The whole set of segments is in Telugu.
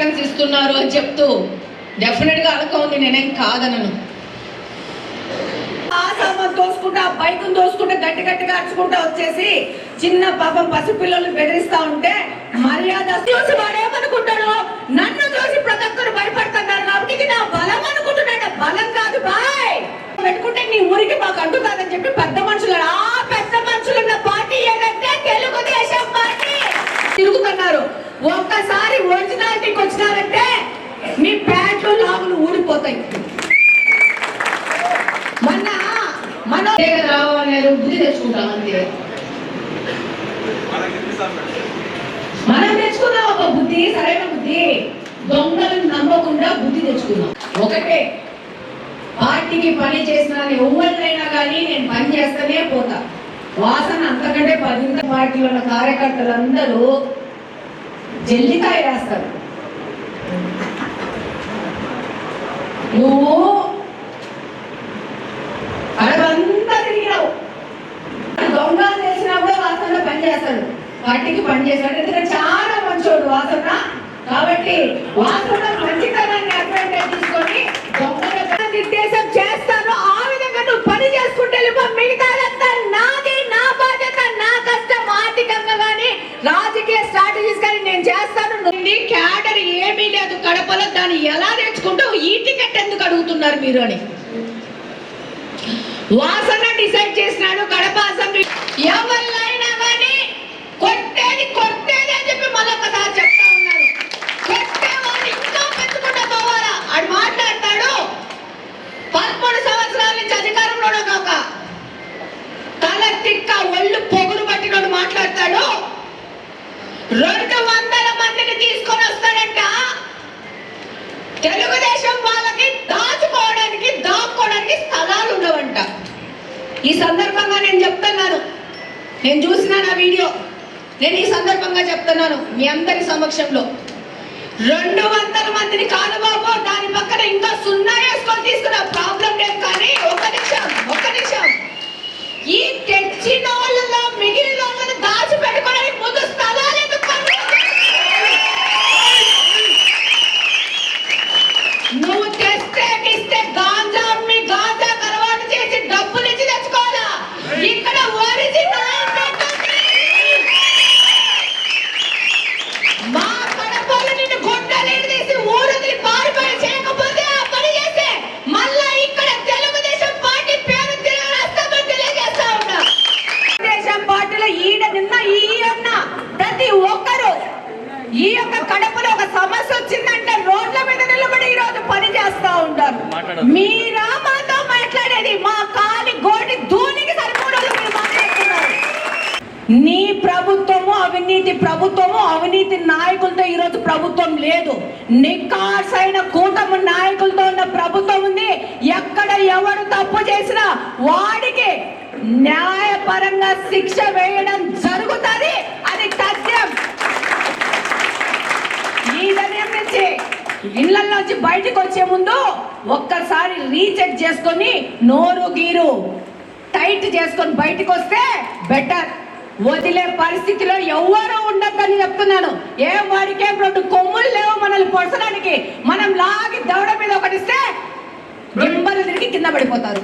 అని చెప్తూ డెఫినెట్గా అలక ఉంది నేనేం కాదనను. సామాన్ దోసుకుంటా బైక్ దోసుకుంటా గట్టి గట్టిగా అరుచుకుంటా వచ్చేసి చిన్న పాపం పసిపిల్లలు బెదిరిస్తా ఉంటే మర్యాద చూసి వాడేమనుకుంటాడు నన్ను చూసి ప్రతి ఒక్కరు భయపడుతున్నారు కాబట్టి ఇది నా బలం అనుకుంటున్నాడు బలం కాదు బాయ్! పెట్టుకుంటే నీ ఊరికి మాకు అంటు కాదని చెప్పి పెద్ద మనుషులు ఆ పెద్ద మనుషులు ఒక్కసారి ఒరిజినాలిటీకి వచ్చినారంటే మీ ప్యాంట్లు లాగులు ఊడిపోతాయి. మొన్న మన రావాలనేది బుద్ధి తెచ్చుకుంటాం అంతే. మనం తెచ్చుకున్నాం ఒక బుద్ధి సరైన బుద్ధి. దొంగలను నమ్మకుండా బుద్ధి తెచ్చుకున్నాం ఒకటే పార్టీకి పని చేసిన ఎవరినైనా కానీ నేను పని చేస్తూనే పోతా. వాసన అంతకంటే పది పార్టీలో ఉన్న కార్యకర్తలందరూ జల్లికాయ రాస్తారు నువ్వు అడవంతా తిరిగినావు. దొంగ తెలిసినా కూడా వాసనలో పని చేస్తాడు. పార్టీకి పని చేస్తాడు. ఎందుకంటే చాలా మంచోడు వాసన. కాబట్టి వాసన లేదు దాన్ని ఎలా తెచ్చుకుంటావు ఈ టికెట్ ఎందుకు అడుగుతున్నారు మీరు అని? వాసన డిసైడ్ చేసినాడు కడప అసెంబ్లీ. ఎవరినైనా కానీ కొట్టేది కొట్టేది అని చెప్పి మళ్ళొకసారి చెప్తా ఉన్నారు. కొట్టేవాడు ఇంకా పెంచుకుంటా పోవాలా? ఆడు మాట్లాడతాడు. పదమూడు సంవత్సరాల నుంచి అధికారంలో ఒక తల తిక్క ఒళ్ళు పొగులు పట్టినోడు మాట్లాడతాడు. రెండు వందల మందిని తీసుకొని తెలుగుదేశం వాళ్ళకి దాచుకోవడానికి దాక్కోవడానికి స్థలాలు ఉండవంట. ఈ సందర్భంగా నేను చెప్తున్నాను. నేను చూసిన నా వీడియో. నేను ఈ సందర్భంగా చెప్తున్నాను మీ అందరి సమక్షంలో. రెండు వందల మందిని కాదు బాబు దాని పక్కన ఇంకా సున్నా వేసుకొని తీసుకున్న ప్రాబ్లం లేదు కానీ ఒక నిమిషం ఒక నిమిషం. ఈ తెచ్చిన వాళ్ళలో మిగిలిన వాళ్ళని దాచి పెట్టుకోవడానికి ముందు స్థలాలు ఎందుకు నువ్వు తెస్తే ఇస్తే గాంజా అమ్మి గాంజా అలవాటు చేసి డబ్బులు ఇచ్చి తెచ్చుకోవాలా? ఇక్కడ ఒరిజినల్ మా నిన్ను తీసి పారిపోయి చేయకపోతే ఆ పని చేస్తే మళ్ళా ఇక్కడ తెలుగుదేశం పార్టీ పేరు తెలియజేస్తా ఉన్నా. తెలుగుదేశం పార్టీలో ఈడ నిన్న ఈ అన్న ప్రతి ఒక్కరు ఈ యొక్క కడపలో ఒక సమస్య వచ్చిందంటే రోడ్ల మీద నిలబడి ఈ రోజు పని చేస్తా ఉంటారు మీరా మాతో మాట్లాడేది మా కాలి గోడి ధూనికి సరిపోవడం మీరు మాట్లాడుతున్నారు నీ ప్రభుత్వము అవినీతి ప్రభుత్వము అవినీతి నాయకులతో ఈరోజు ప్రభుత్వం లేదు. నికాసైన కూటమి నాయకులతో ఉన్న ప్రభుత్వం ఉంది. ఎక్కడ ఎవరు తప్పు చేసినా వాడికి న్యాయపరంగా శిక్ష వేయడం జరుగుతుంది. అది సత్యం. ఈ సమయం నుంచి ఇళ్ళలోంచి బయటకు వచ్చే ముందు ఒక్కసారి రీచెక్ చేసుకొని నోరు గీరు టైట్ చేసుకొని బయటకు వస్తే బెటర్. వదిలే పరిస్థితిలో ఎవ్వరూ ఉండద్దని చెప్తున్నాను. ఏ వాడికే రెండు కొమ్ములు లేవు మనల్ని పొడసడానికి మనం లాగి దవడ మీద ఒకటిస్తే గింబలు తిరిగి కింద పడిపోతారు.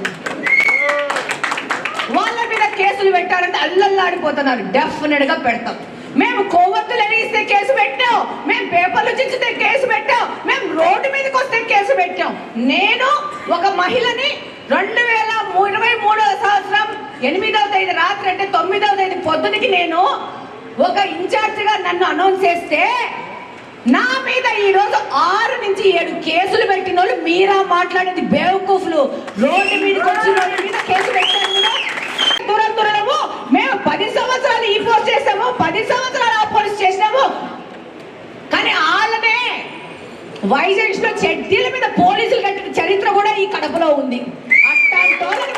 వాళ్ళ మీద కేసులు పెట్టారంటే అల్లల్లాడిపోతున్నారు. డెఫినెట్గా పెడతాం. మేము కొవ్వొత్తులు ఎరిగిస్తే కేసు పెట్టాం. మేము పేపర్లు చించితే కేసు పెట్టాం. మేము రోడ్డు మీదకి వస్తే కేసు పెట్టాం. నేను ఒక మహిళని రెండు వేల ఇరవై మూడవ సంవత్సరం ఎనిమిదవ తేదీ రాత్రి అంటే తొమ్మిదవ తేదీ పొద్దునకి నేను ఒక ఇన్ఛార్జిగా నన్ను అనౌన్స్ చేస్తే నా మీద ఈరోజు ఆరు నుంచి ఏడు కేసులు పెట్టిన వాళ్ళు మీరా మాట్లాడేది బేవకూఫ్లు. రోడ్డు మీదకి వచ్చిన వాళ్ళ మీద కేసు పెట్టారు దూరం దురంతురము మేము పది సంవత్సరాలు ఈ పోస్ట్ చేసాము పది సంవత్సరాలు ఆ పోలీస్ చేసినాము. కానీ వాళ్ళనే వైజాగ్లో చెడ్డీల మీద పోలీసులు కట్టిన చరిత్ర కూడా ఈ కడపలో ఉంది. అట్లాంటి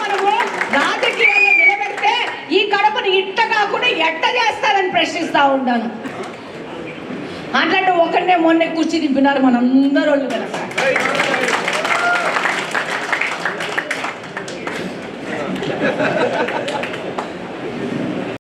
ప్రశ్నిస్తూ ఉంటాను అట్లాంటి ఒకరినే మొన్నే కూర్చి దింపినారు మనందరూ వాళ్ళు కనుక